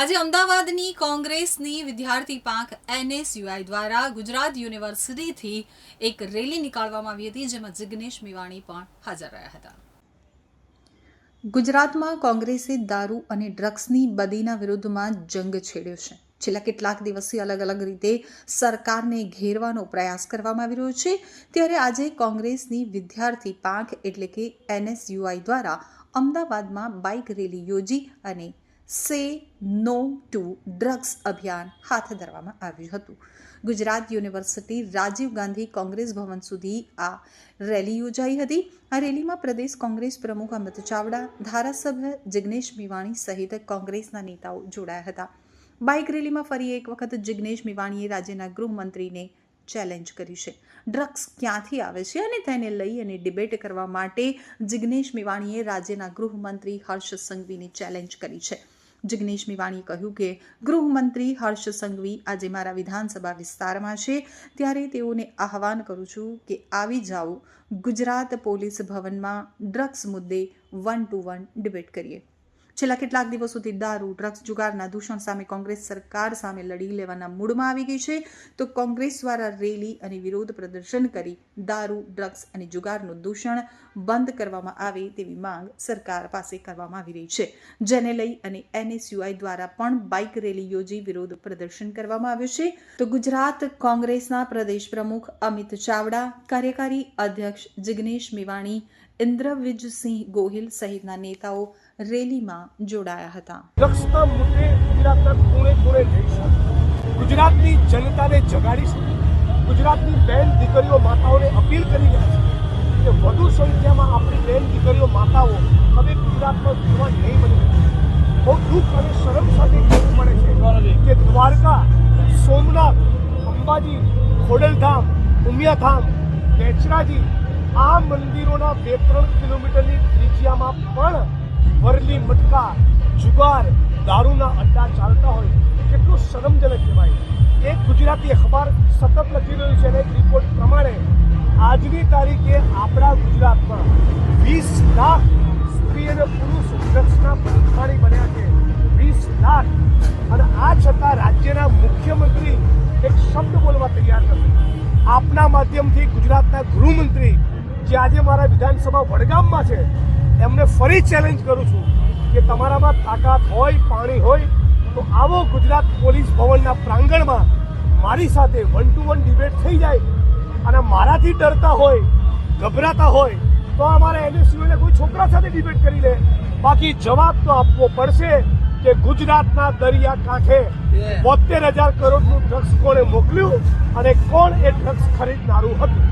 આજે અમદાવાદની કોંગ્રેસની વિદ્યાર્થી પાંખ એનએસયુઆઈ દ્વારા ગુજરાત યુનિવર્સિટીથી એક રેલી નીકાળવામાં આવી હતી, જેમાં જિગ્નેશ મેવાણી પણ હાજર રહ્યા હતા. ગુજરાતમાં કોંગ્રેસે દારૂ અને ડ્રગ્સની બદીના વિરુદ્ધમાં જંગ છેડ્યો છે. છેલ્લા કેટલાક દિવસથી અલગ અલગ રીતે સરકારને ઘેરવાનો પ્રયાસ કરવામાં આવી રહ્યો છે. ત્યારે આજે કોંગ્રેસની વિદ્યાર્થી પાંખ એટલે કે એનએસયુઆઈ દ્વારા અમદાવાદમાં બાઇક રેલી યોજી અને સે નો ટુ ડ્રગ્સ અભિયાન હાથ ધરવામાં આવ્યું હતું. ગુજરાત યુનિવર્સિટી રાજીવ ગાંધી કોંગ્રેસ ભવન સુધી આ રેલી યોજાઈ હતી. આ રેલીમાં પ્રદેશ કોંગ્રેસ પ્રમુખ અમિત ચાવડા, ધારાસભ્ય જિગ્નેશ મેવાણી સહિત કોંગ્રેસના નેતાઓ જોડાયા હતા. બાઇક રેલીમાં ફરી એક વખત જિગ્નેશ મેવાણીએ રાજ્યના ગૃહમંત્રીને ચેલેન્જ કરી છે. ડ્રગ્સ ક્યાંથી આવે છે અને તેને લઈ અને ડિબેટ કરવા માટે જિગ્નેશ મેવાણીએ રાજ્યના ગૃહમંત્રી હર્ષ સંઘવીને ચેલેન્જ કરી છે. જિગ્નેશ મેવાણીએ કહ્યું કે ગૃહમંત્રી હર્ષ સંઘવી આજે મારા વિધાનસભા વિસ્તારમાં છે. ત્યારે તેઓને આહવાન કરું છું કે આવી જાઓ. ગુજરાત પોલીસ ભવનમાં ડ્રગ્સ મુદ્દે વન ટુ વન ડિબેટ કરીએ. છેલ્લા કેટલાક દિવસોથી દારૂ, ડ્રગ્સ જુગારના દૂષણ સામે કોંગ્રેસ સરકાર સામે લડી લેવાના મૂડમાં આવી ગઈ છે. તો કોંગ્રેસ દ્વારા રેલી અને વિરોધ પ્રદર્શન કરી દારૂ, ડ્રગ્સ અને જુગારનું દૂષણ બંધ કરવામાં આવે તેવી માંગ સરકાર પાસે કરવામાં આવી રહી છે. જેને લઈ અને એનએસયુઆઈ દ્વારા પણ બાઇક રેલી યોજી વિરોધ પ્રદર્શન કરવામાં આવ્યું છે. તો ગુજરાત કોંગ્રેસના પ્રદેશ પ્રમુખ અમિત ચાવડા, કાર્યકારી અધ્યક્ષ જિગ્નેશ મેવાણી, ઇન્દ્રવિજસિંહ ગોહિલ સહિતના નેતાઓ રેલીમાં જોડાયા હતા. ડ્રગ્સના મુદ્દે ગુજરાતના ખૂણે ખૂણે જઈશું. ગુજરાતની જનતાને જગાડીશ. ગુજરાતની બેન દીકરીઓ માતાઓને અપીલ કરી રહ્યા છે કે વધુ સંખ્યામાં આપણી બેન દીકરીઓ માતાઓ હવે ગુજરાતમાં વિધવા નહીં બની બહુ દુઃખ અને શરમ સાથે કહેવું પડે છે કે દ્વારકા, સોમનાથ, અંબાજી, ખોડલધામ, ઉમિયાધામ બેચરાજી આ મંદિરોના બે ત્રણ કિલોમીટરની ત્રિજ્યામાં પણ વરલી મટકા, જુગાર, દારૂના અડ્ડા ચાલતા હોય, કેટલું શરમજનક કહેવાય. એક ગુજરાતી અખબાર સતત લખી રહ્યું છે અને રિપોર્ટ પ્રમાણે આજની તારીખે આપણા ગુજરાતમાં વીસ લાખ સ્ત્રી અને પુરુષ ડ્રગ્સના ભૂખાણી બન્યા છે. વીસ લાખ. અને આ છતાં રાજ્યના મુખ્યમંત્રી એક શબ્દ બોલવા તૈયાર નથી. આપના માધ્યમથી ગુજરાતના ગૃહમંત્રી જે આજે મારા વિધાનસભા વડગામમાં છે એમને ફરી ચેલેન્જ કરું છું કે તમારામાં તાકાત હોય પાણી હોય તો આવો ગુજરાત પોલીસ ભવનના પ્રાંગણમાં મારી સાથે વન ટુ વન ડિબેટ થઈ જાય અને મારાથી ડરતા હોય ગભરાતા હોય તો અમારે એનએસયુને કોઈ છોકરા સાથે ડિબેટ કરી લે. બાકી જવાબ તો આપવો પડશે કે ગુજરાતના દરિયા કાંઠે બોતેર હજાર કરોડનું ડ્રગ્સ કોણે મોકલ્યું અને કોણ એ ડ્રગ્સ ખરીદનારું હતું?